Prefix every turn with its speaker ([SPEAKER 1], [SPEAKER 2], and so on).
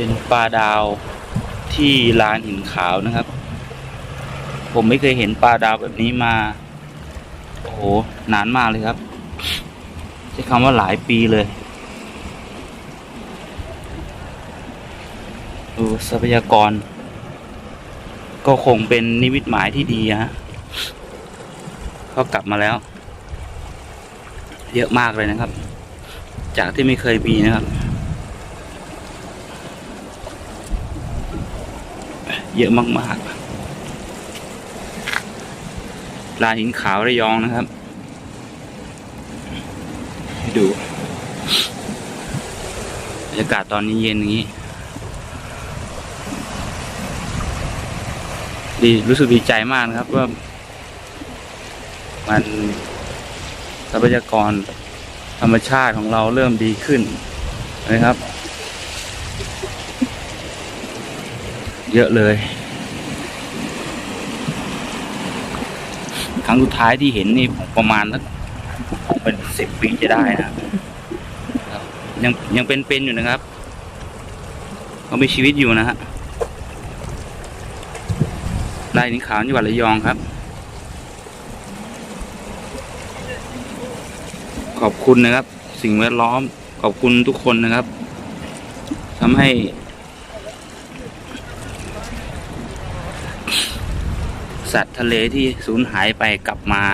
[SPEAKER 1] เป็นปลาดาวที่ลานหินขาวนะครับ ผมไม่เคยเห็นปลาดาวแบบนี้มา โอ้โห นานมากเลยครับ ใช้คำว่าหลายปีเลยดูทรัพยากร ก็คงเป็นนิมิตหมายที่ดีฮะเขากลับมาแล้ว เยอะมากเลยนะครับ จากที่ไม่เคยมีนะครับ เยอะมากๆลานหินขาวระยองนะครับ ให้ดูบรรยากาศตอนนี้เย็นอย่างนี้ ดีรู้สึกดีใจมากนะครับว่า มันทรัพยากรธรรมชาติของเราเริ่มดีขึ้นนะครับ เยอะเลย ครั้งสุดท้ายที่เห็นนี่ประมาณสักเป็นสิบปีจะได้นะครับยังยังเป็นเป็นอยู่นะครับเขามีชีวิตอยู่นะฮะลายนิ้ขาวจังหวัดระยองครับ ขอบคุณนะครับ สิ่งแวดล้อม ขอบคุณทุกคนนะครับทำให้ สัตว์ทะเลที่สูญหายไปกลับมา